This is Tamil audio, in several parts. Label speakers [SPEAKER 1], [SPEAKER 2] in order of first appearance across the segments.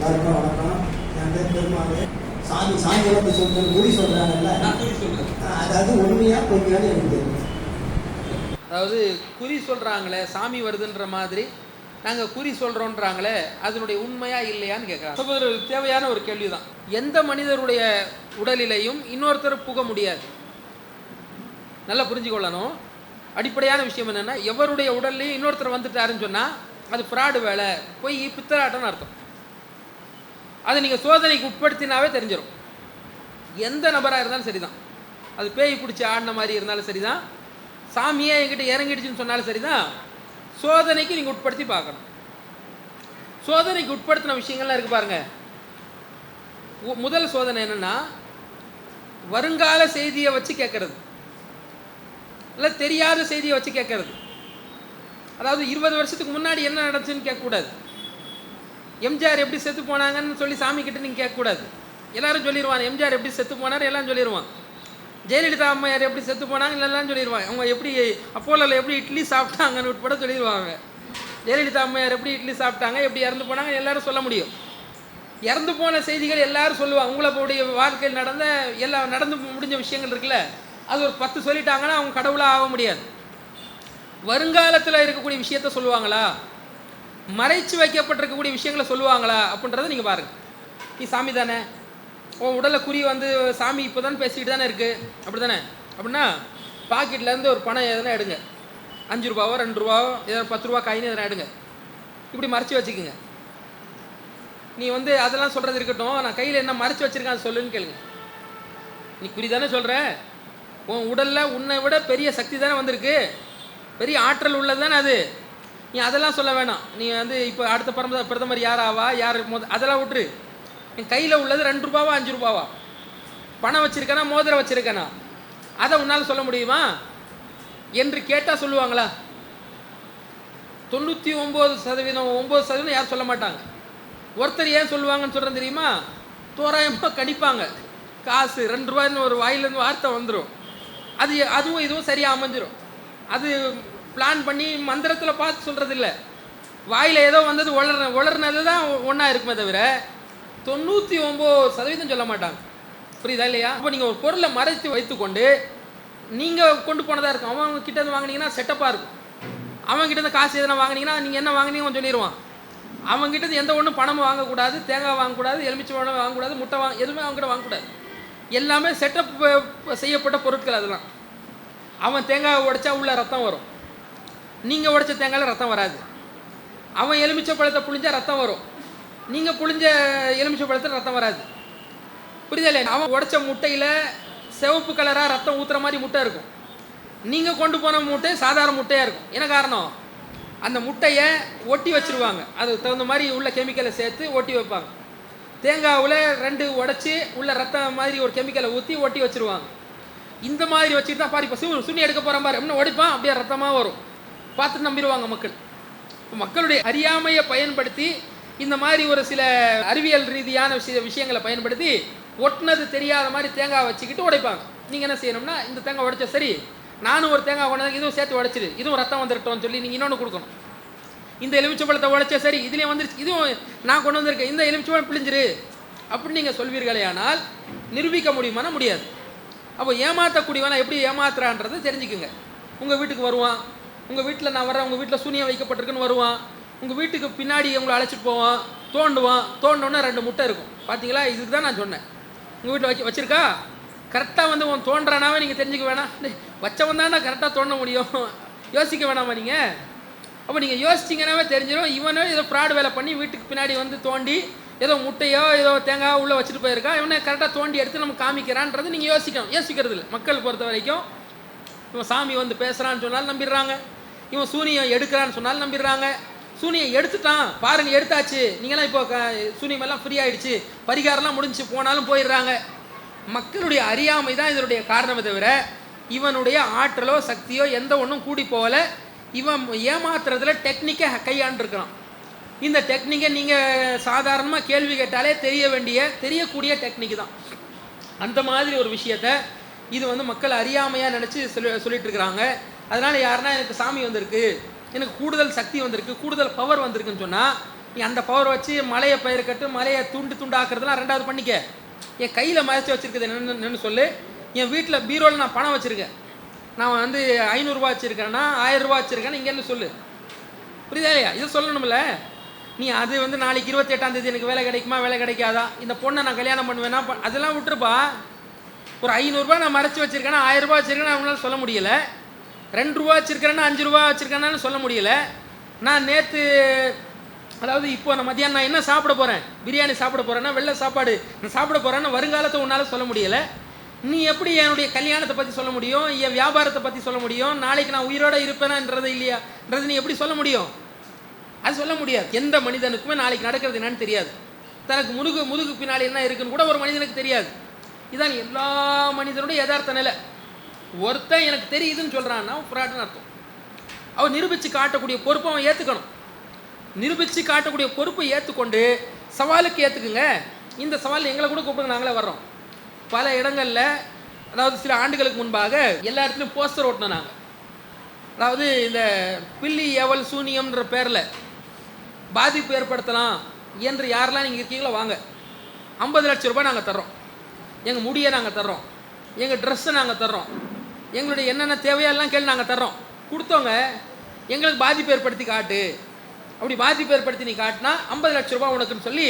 [SPEAKER 1] எல்லாருக்கும் வணக்கம். என் பேர் பெருமாள். சாமி சாமி வந்து சொல்றது குறி சொல்றாங்கல்ல?
[SPEAKER 2] நான் குறி சொல்றேன்
[SPEAKER 1] அதாவது உண்மையா பொய்யான்னு எனக்கு தெரியும்.
[SPEAKER 2] அதாவது குறி சொல்றாங்களே சாமி வருதுன்ற மாதிரி நாங்க குறி சொல்றோன்றாங்களே அதனுடைய உண்மையா இல்லையான்னு கேட்கறாங்க ஒரு தேவையான ஒரு கேள்விதான். எந்த மனிதருடைய உடலிலையும் இன்னொருத்தர் புக முடியாது. நல்லா புரிஞ்சுக்கொள்ளணும். அடிப்படையான விஷயம் என்னன்னா எவருடைய உடல்லையும் இன்னொருத்தர் வந்துட்டாருன்னு சொன்னா அது ஃப்ராடு வேலை பொய் பித்தலாட்டம்னு அர்த்தம். அதை நீங்க சோதனைக்கு உட்படுத்தினாவே தெரிஞ்சிடும் எந்த நபராக இருந்தாலும் சரிதான். அது பேய் பிடிச்சி ஆடின மாதிரி இருந்தாலும் சரிதான். சாமியே என்கிட்ட இறங்கிடுச்சுன்னு சொன்னாலும் சரிதான். சோதனைக்கு நீங்கள் உட்படுத்தி பார்க்கணும். சோதனைக்கு உட்படுத்தின விஷயங்கள்லாம் இருக்கு பாருங்க. முதல் சோதனை என்னன்னா வருங்கால செய்தியை வச்சு கேட்கறது. இல்லை தெரியாத செய்தியை வச்சு கேட்கறது. அதாவது இருபது வருஷத்துக்கு முன்னாடி என்ன நடந்துச்சுன்னு கேட்கக்கூடாது. எம்ஜிஆர் எப்படி செத்து போனாங்கன்னு சொல்லி சாமி கிட்ட நீங்கள் கேட்கக்கூடாது. எல்லாரும் சொல்லிடுவான் எம்ஜிஆர் எப்படி செத்து போனார்? எல்லாம் சொல்லிடுவான் ஜெயலலிதா அம்மையார் எப்படி செத்து போனாங்க? எல்லாம் சொல்லிடுவாங்க அவங்க எப்படி அப்போலோவில் எப்படி இட்லி சாப்பிட்டாங்கன்னு உட்பட சொல்லிடுவாங்க ஜெயலலிதா அம்மையார் எப்படி இட்லி சாப்பிட்டாங்க? எப்படி இறந்து போனாங்க? எல்லாரும் சொல்ல முடியும். இறந்து போன செய்திகள் எல்லாரும் சொல்லுவாங்க. உங்களுடைய வாழ்க்கையில் நடந்த எல்லா நடந்து முடிஞ்ச விஷயங்கள் இருக்குல்ல அது ஒரு பத்து சொல்லிட்டாங்கன்னா அவங்க கடவுளாக ஆக முடியாது. வருங்காலத்தில் இருக்கக்கூடிய விஷயத்த சொல்லுவாங்களா? மறைச்சு வைக்கப்பட்டிருக்கக்கூடிய விஷயங்களை சொல்லுவாங்களா அப்படின்றத நீங்கள் பாருங்கள் நீ சாமி தானே? உன் உடலை குறி வந்து சாமி இப்போ தானே பேசிக்கிட்டு தானே இருக்குது அப்படி தானே அப்படின்னா பாக்கெட்லேருந்து ஒரு பணம் எதனா எடுங்க. அஞ்சு ரூபாவோ ரெண்டு ரூபாவோ ஏதாவது பத்து ரூபா காயின்னு எதனா எடுங்க. இப்படி மறைச்சு வச்சுக்கோங்க. நீ வந்து அதெல்லாம் சொல்கிறது இருக்கட்டும் நான் கையில் என்ன மறைச்சு வச்சுருக்கேன் அதை சொல்லுன்னு கேளுங்க. நீ குறி தானே சொல்கிற உன் உடலில் உன்னை விட பெரிய சக்தி தானே வந்திருக்கு. பெரிய ஆற்றல் உள்ளது தானே அது. நீ அதெல்லாம் சொல்ல வேணாம். நீ வந்து இப்போ அடுத்த பிரதமர் பிரதமர் யார் ஆவா யார் மோத அதெல்லாம் விட்டுரு. என் கையில் உள்ளது ரெண்டு ரூபாவா அஞ்சு ரூபாவா? பணம் வச்சுருக்கேனா மோதிரம் வச்சுருக்கேனா? அதை உன்னால் சொல்ல முடியுமா? என்று கேட்டால் சொல்லுவாங்களா? தொண்ணூற்றி ஒம்பது சதவீதம் ஒம்பது சதவீதம் யாரும் சொல்ல மாட்டாங்க. ஒருத்தர் ஏன் சொல்லுவாங்கன்னு சொல்கிறேன் தெரியுமா? தோராயமாக கணிப்பாங்க. காசு ரெண்டு ரூபாய்னு ஒரு வாயிலேருந்து வார்த்தை வந்துடும் அது அதுவும் இதுவும் சரியாக அமைஞ்சிடும் அது பிளான் பண்ணி மந்திரத்தில் பார்த்து சொல்கிறது இல்லை வாயில் ஏதோ வந்தது உளர்ன உளர்னது தான் ஒன்றா இருக்குமே தவிர தொண்ணூற்றி ஒம்பது சதவீதம் சொல்ல மாட்டாங்க. புரியுதா இல்லையா? அப்போ நீங்கள் ஒரு பொருளை மறைத்து வைத்துக்கொண்டு நீங்கள் கொண்டு போனதாக இருக்கும். அவன் கிட்ட இருந்து வாங்குனீங்கன்னா செட்டப்பாக இருக்கும். அவன் கிட்ட இருந்து காசு எதனா வாங்கினீங்கன்னா நீங்கள் என்ன வாங்குனீங்க சொல்லிடுவான் அவன் கிட்ட எந்த ஒன்றும் பணமும் வாங்கக்கூடாது தேங்காய் வாங்கக்கூடாது எலுமிச்சை பழம் வாங்கக்கூடாது முட்டை வாங்க எதுவுமே அவங்க கிட்ட வாங்கக்கூடாது. எல்லாமே செட்டப் செய்யப்பட்ட பொருட்கள் அதெல்லாம். அவன் தேங்காய் உடைச்சா உள்ள ரத்தம் வரும். நீங்கள் உடைச்ச தேங்காயில் ரத்தம் வராது. அவன் எலுமிச்சை பழத்தை புளிஞ்சால் ரத்தம் வரும். நீங்கள் புழிஞ்ச எலுமிச்சை பழத்தில் ரத்தம் வராது. புரியுதா அவன் உடைச்ச முட்டையில் சிவப்பு கலராக ரத்தம் ஊற்றுற மாதிரி முட்டை இருக்கும். நீங்கள் கொண்டு போன முட்டை சாதாரண முட்டையாக இருக்கும். என்ன காரணம்? அந்த முட்டையை ஒட்டி வச்சிருவாங்க. அதுக்கு தகுந்த மாதிரி உள்ள கெமிக்கலை சேர்த்து ஒட்டி வைப்பாங்க. தேங்காவில் ரெண்டு உடச்சி உள்ள ரத்தம் மாதிரி ஒரு கெமிக்கலை ஊற்றி ஒட்டி வச்சிருவாங்க. இந்த மாதிரி வச்சுட்டு தான் பாரு இப்போ சுண்ணி எடுக்க போகிற மாதிரி இன்னும் உடைப்பான். அப்படியே ரத்தமாக வரும். பார்த்து நம்பிடுவாங்க மக்கள். மக்களுடைய அறியாமையை பயன்படுத்தி இந்த மாதிரி ஒரு சில அறிவியல் ரீதியான விஷய விஷயங்களை பயன்படுத்தி ஒட்டினது தெரியாத மாதிரி தேங்காய் வச்சுக்கிட்டு உடைப்பாங்க. நீங்கள் என்ன செய்யணும்னா இந்த தேங்காய் உடைச்ச சரி நானும் ஒரு தேங்காய் கொண்டாந்து இதுவும் சேர்த்து உடைச்சிரு இதுவும் ரத்தம் வந்துருட்டோம்னு சொல்லி நீங்கள் இன்னொன்று கொடுக்கணும். இந்த எலுமிச்சம்பழத்தை உடைச்சா சரி இதுலேயும் வந்துருச்சு இதுவும் நான் கொண்டு வந்திருக்கேன் இந்த எலுமிச்சம்பழம் பிழிஞ்சிரு. அப்படின்னு நீங்கள் சொல்வீர்களே ஆனால் நிரூபிக்க முடியுமானா முடியாது. அப்போ ஏமாற்றக்கூடியவனா எப்படி ஏமாத்துறான்றது தெரிஞ்சுக்குங்க. உங்கள் வீட்டுக்கு வருவான் உங்கள் வீட்டில் நான் வரேன் உங்கள் வீட்டில் சூனியம் வைக்கப்பட்டிருக்குன்னு வருவான். உங்கள் வீட்டுக்கு பின்னாடி உங்களை அழைச்சிட்டு போவான் தோண்டுவான். தோண்டோன்னே ரெண்டு முட்டை இருக்கும். பார்த்தீங்களா இதுக்கு தான் நான் சொன்னேன். உங்கள் வீட்டில் வச்சு வச்சுருக்கா? கரெக்டாக வந்து உன் தோன்றானாவே நீங்கள் தெரிஞ்சுக்க வேணாம். வச்சவன் தானே கரெக்டாக தோண்ட முடியும். யோசிக்க வேணாமா நீங்கள் அப்போ நீங்கள் யோசிச்சிங்கன்னாவே தெரிஞ்சிடும் இவனே ஏதோ ஃப்ராடு வேலை பண்ணி வீட்டுக்கு பின்னாடி வந்து தோண்டி ஏதோ முட்டையோ ஏதோ தேங்காய் உள்ளே வச்சுட்டு போயிருக்கான். இவனை கரெக்டாக தோண்டி எடுத்து நம்ம காமிக்கிறான்றது நீங்கள் யோசிக்கணும். யோசிக்கிறது இல்லை. மக்கள் பொறுத்த வரைக்கும் இவன் சாமி வந்து பேசுகிறான்னு சொன்னாலும் நம்பிடுறாங்க. இவன் சூனியம் எடுக்கிறான்னு சொன்னாலும் நம்பிடுறாங்க. சூனியம் எடுத்துட்டான். பாருங்க எடுத்தாச்சு. நீங்களாம் இப்போ சூனியமெல்லாம் ஃப்ரீ ஆயிடுச்சு. பரிகாரம்லாம் முடிஞ்சு போனாலும் போயிடுறாங்க. மக்களுடைய அறியாமை தான் இதனுடைய காரணமே தவிர இவனுடைய ஆற்றலோ சக்தியோ எந்த ஒன்றும் கூடி போகல. இவன் ஏமாத்துறதுல டெக்னிக்கை கையாண்டுருக்கிறான். இந்த டெக்னிக்கை நீங்கள் சாதாரணமாக கேள்வி கேட்டாலே தெரிய வேண்டிய தெரியக்கூடிய டெக்னிக் தான். அந்த மாதிரி ஒரு விஷயத்த இது வந்து மக்கள் அறியாமையாக நினச்சி சொல்லி சொல்லிட்டு இருக்கிறாங்க. அதனால் யாருன்னா எனக்கு சாமி வந்திருக்கு எனக்கு கூடுதல் சக்தி வந்திருக்கு கூடுதல் பவர் வந்திருக்குன்னு சொன்னால் நீ அந்த பவர் வச்சு மலையை பயிர் கட்டு மலையை துண்டு துண்டு ஆக்குறதுலாம் ரெண்டாவது பண்ணிக்க. என் கையில் மறைச்சி வச்சுருக்குது என்னன்னு சொல்லு. என் வீட்டில் பீரோவில் நான் பணம் வச்சுருக்கேன். நான் வந்து ஐநூறுரூவா வச்சுருக்கேன்னா ஆயிரம் வச்சுருக்கேன்னு இங்கேன்னு சொல்லு. புரியுதா இல்லையா? இதை சொல்லணும்ல. நீ அது வந்து நாளைக்கு இருபத்தி எட்டாம் தேதி எனக்கு வேலை கிடைக்குமா வேலை கிடைக்காதா? இந்த பொண்ணை நான் கல்யாணம் பண்ணுவேன்னா அதெல்லாம் விட்டுருப்பா. ஒரு ஐநூறுரூவா நான் மறைச்சி வச்சுருக்கேன்னா ஆயிரரூபா வச்சுருக்கேன்னு அவங்களால சொல்ல முடியல. ரெண்டு ரூபா வச்சுருக்கிறேன்னா அஞ்சு ரூபா வச்சுருக்கேன்னு சொல்ல முடியல. நான் நேற்று அதாவது இப்போ நான் மதியானம் நான் என்ன சாப்பிட போகிறேன் பிரியாணி சாப்பிட போகிறேன்னா வெள்ளை சாப்பாடு நான் சாப்பிட போகிறேன்னா வருங்காலத்தை உன்னால் சொல்ல முடியலை. நீ எப்படி என்னுடைய கல்யாணத்தை பற்றி சொல்ல முடியும்? என் வியாபாரத்தை பற்றி சொல்ல முடியும்? நாளைக்கு நான் உயிரோடு இருப்பேனான்றது இல்லையான்றது நீ எப்படி சொல்ல முடியும்? அது சொல்ல முடியாது. எந்த மனிதனுக்குமே நாளைக்கு நடக்கிறது என்னன்னு தெரியாது. தனக்கு முதுகு முதுகு பின்னாடி என்ன இருக்குன்னு கூட ஒரு மனிதனுக்கு தெரியாது. இதான் எல்லா மனிதனுடைய யதார்த்த நிலை. ஒருத்தன் எனக்கு தெரியுதுன்னு சொல்கிறான்னா ஃப்ராட்னு அர்த்தம். அவன் நிரூபித்து காட்டக்கூடிய பொறுப்பை அவன் ஏற்றுக்கணும் நிரூபித்து காட்டக்கூடிய பொறுப்பை ஏற்றுக்கொண்டு சவாலுக்கு ஏற்றுக்குங்க இந்த சவால் எங்களை கூட கூப்பிடுங்க நாங்களே வர்றோம். பல இடங்களில் அதாவது சில ஆண்டுகளுக்கு முன்பாக எல்லா இடத்துலையும் போஸ்டர் ஓட்டினோம் நாங்கள் அதாவது இந்த பில்லி எவல் சூனியம்ன்ற பேரில் பாதிப்பு ஏற்படுத்தலாம் என்று யாரெல்லாம் நீங்கள் இருக்கீங்களோ வாங்க. ஐம்பது லட்ச ரூபாய் நாங்கள் தர்றோம். எங்கள் முடியை நாங்கள் தர்றோம். எங்கள் ட்ரெஸ்ஸை நாங்கள் தர்றோம். எங்களுடைய என்னென்ன தேவையெல்லாம் கேள்வி நாங்கள் தர்றோம். கொடுத்தவங்க எங்களுக்கு பாதிப்பு ஏற்படுத்தி காட்டு. அப்படி பாதிப்பு ஏற்படுத்தி நீ காட்டினா ஐம்பது லட்ச ரூபா உனக்குன்னு சொல்லி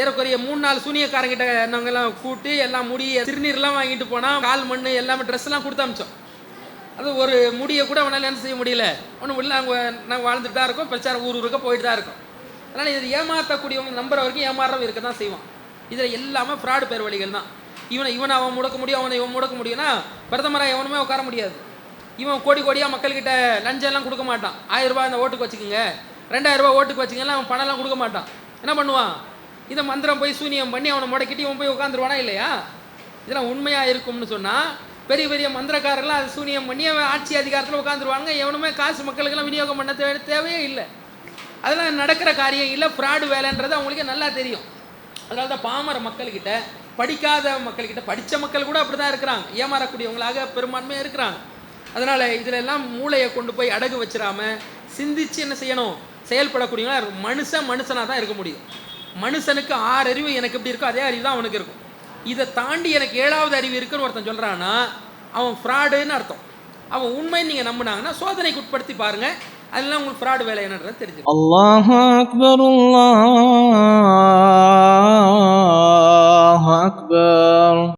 [SPEAKER 2] ஏறக்குறைய மூணு நாலு சூனியக்காரங்கிட்ட நாங்கள்லாம் கூட்டி எல்லாம் முடி திருநீர்லாம் வாங்கிட்டு போனால் கால் மண் எல்லாமே ட்ரெஸ்லாம் கொடுத்து அமிச்சோம். அது ஒரு முடியை கூட அவனால் என்ன செய்ய முடியல. ஒன்றும் இல்லை நாங்கள் நாங்கள் வாழ்ந்துட்டு தான் இருக்கோம். பிரச்சாரம் ஊர் ஊருக்கு போயிட்டு தான் இருக்கோம். அதனால் இது ஏமாற்றக்கூடியவங்க நம்புற வரைக்கும் ஏமாறவங்க இருக்க தான் செய்வோம் இதில் எல்லாமே ஃப்ராடு பேர் வழிகள் தான். இவனை இவனை அவன் முடக்க முடியும் அவனை இவன் முடக்க முடியும்னா பிரதமராக எவனுமே உட்கார முடியாது. இவன் கோடி கோடியாக மக்கள்கிட்ட லஞ்சம்லாம் கொடுக்க மாட்டான். ஆயிரம் ரூபாய் இந்த ஓட்டுக்கு வச்சுக்கோங்க. ரெண்டாயிரம் ரூபாய் ஓட்டுக்கு வச்சுக்கலாம் அவன் பணம்லாம் கொடுக்க மாட்டான். என்ன பண்ணுவான்? இதை மந்திரம் போய் சூனியம் பண்ணி அவனை முடக்கிட்டு இவன் போய் உட்காந்துருவானா இல்லையா? இதெல்லாம் உண்மையாக இருக்கும்னு சொன்னால் பெரிய பெரிய மந்திரக்காரர்லாம் அது சூனியம் பண்ணி அவன் ஆட்சி அதிகாரத்தில் உட்காந்துருவாங்க எவனுமே காசு மக்களுக்கெல்லாம் விநியோகம் பண்ண தேவை தேவையே இல்லை. அதெல்லாம் நடக்கிற காரியம் இல்லை. ஃப்ராடு வேலைன்றது அவங்களுக்கு நல்லா தெரியும். அதனால தான் பாமர மக்கள்கிட்ட படிக்காத மக்கள்கிட்ட படித்த மக்கள் கூட அப்படி தான் இருக்கிறாங்க. ஏமாறக்கூடியவங்களாக பெரும்பான்மையாக இருக்கிறாங்க. அதனால் இதில் எல்லாம் மூளையை கொண்டு போய் அடகு வச்சிடாமல் சிந்திச்சு என்ன செய்யணும்? செயல்படக்கூடியவங்களாக இருக்கும் மனுஷன் மனுஷனாக தான் இருக்க முடியும். மனுஷனுக்கு ஆறு அறிவு எனக்கு எப்படி இருக்கோ அதே அறிவு தான் அவனுக்கு இருக்கும். இதை தாண்டி எனக்கு ஏழாவது அறிவு இருக்குன்னு ஒருத்தன் சொல்கிறான்னா அவன் ஃப்ராடுன்னு அர்த்தம். அவன் உண்மைன்னு நீங்கள் நம்பினாங்கன்னா சோதனைக்கு உட்படுத்தி பாருங்கள் அதெல்லாம் உங்களுக்கு ஃப்ராடு வேலை என்னன்றது தெரிஞ்சு
[SPEAKER 3] அல்லாஹ் அக்பர் الله أكبر.